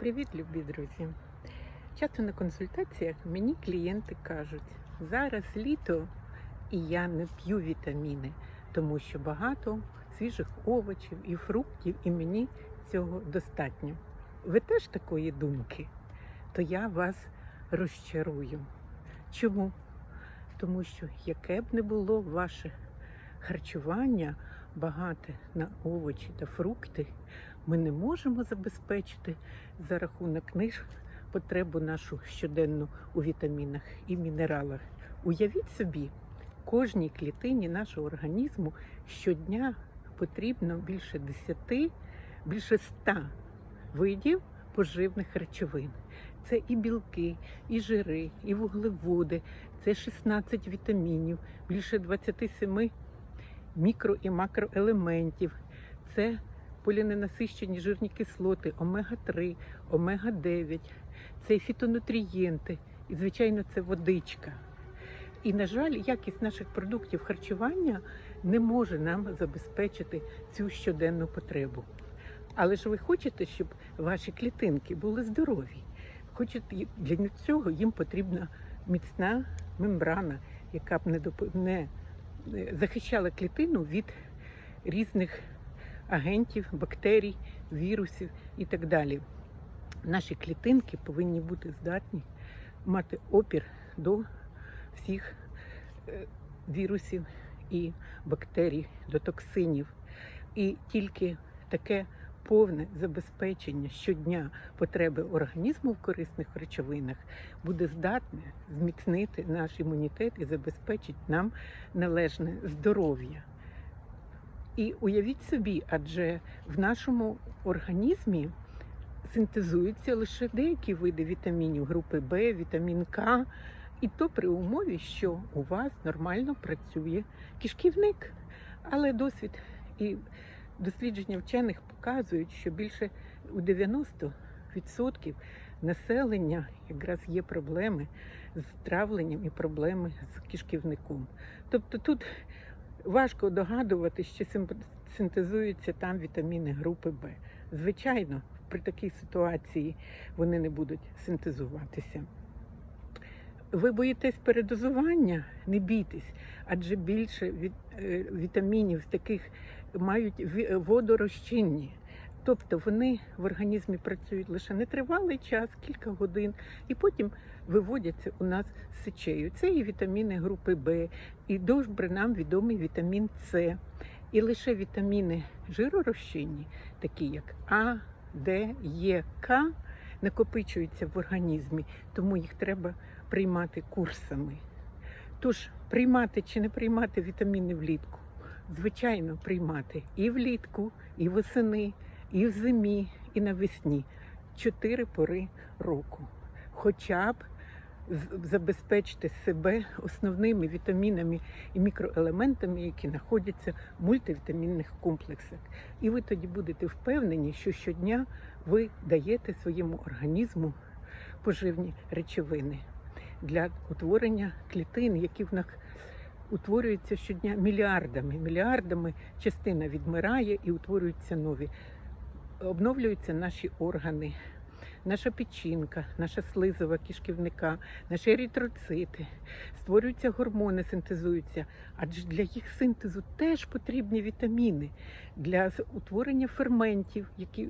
Привіт, любі друзі! Часто на консультаціях мені клієнти кажуть, зараз літо і я не п'ю вітаміни, тому що багато свіжих овочів і фруктів, і мені цього достатньо. Ви теж такої думки? То я вас розчарую. Чому? Тому що яке б не було ваше харчування багате на овочі та фрукти, ми не можемо забезпечити за рахунок них потребу нашу щоденну у вітамінах і мінералах. Уявіть собі, кожній клітині нашого організму щодня потрібно більше 10, більше 100 видів поживних речовин. Це і білки, і жири, і вуглеводи, це 16 вітамінів, більше 27 мікро і макроелементів. Це поліненасищені жирні кислоти, омега-3, омега-9, це фітонутрієнти, і, звичайно, це водичка. І, на жаль, якість наших продуктів харчування не може нам забезпечити цю щоденну потребу. Але ж ви хочете, щоб ваші клітинки були здорові. Хочете, для цього їм потрібна міцна мембрана, яка б не, доп... не захищала клітину від різних агентів, бактерій, вірусів і так далі. Наші клітинки повинні бути здатні мати опір до всіх е, вірусів і бактерій, до токсинів. І тільки таке повне забезпечення щодня потреби організму в корисних речовинах буде здатне зміцнити наш імунітет і забезпечить нам належне здоров'я. І уявіть собі, адже в нашому організмі синтезуються лише деякі види вітамінів групи Б, вітамін К, і то при умові, що у вас нормально працює кишківник. Але досвід і дослідження вчених показують, що більше у 90% населення якраз є проблеми з травленням і проблеми з кишківником. Тобто тут важко догадувати, що синтезуються там вітаміни групи Б. Звичайно, при такій ситуації вони не будуть синтезуватися. Ви боїтесь передозування? Не бійтесь, адже більше е, вітамінів таких мають водорозчинні. Тобто вони в організмі працюють лише нетривалий час, кілька годин, і потім виводяться у нас сечею. Це і вітаміни групи Б, і добре нам відомий вітамін С. І лише вітаміни жиророзчинні, такі як А, Д, Е, К, накопичуються в організмі, тому їх треба приймати курсами. Тож, приймати чи не приймати вітаміни влітку? Звичайно, приймати і влітку, і восени, і в зимі, і навесні. Чотири пори року. Хоча б забезпечити себе основними вітамінами і мікроелементами, які знаходяться в мультивітамінних комплексах. І ви тоді будете впевнені, що щодня ви даєте своєму організму поживні речовини для утворення клітин, які в нас утворюються щодня мільярдами. Мільярдами частина відмирає і утворюються нові. Обновлюються наші органи, наша печінка, наша слизова кишківника, наші еритроцити, створюються гормони, синтезуються, адже для їх синтезу теж потрібні вітаміни для утворення ферментів, які е,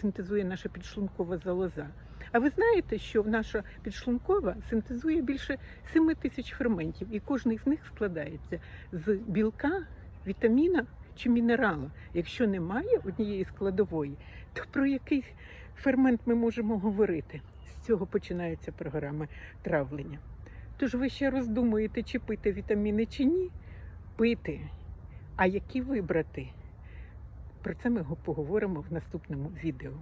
синтезує наша підшлункова залоза. А ви знаєте, що наша підшлункова синтезує більше 7 тисяч ферментів, і кожен з них складається з білка, вітаміна чи мінерала. Якщо немає однієї складової, то про який фермент ми можемо говорити? З цього починається програма травлення. Тож ви ще роздумуєте, чи пити вітаміни чи ні? Пити. А які вибрати? Про це ми поговоримо в наступному відео.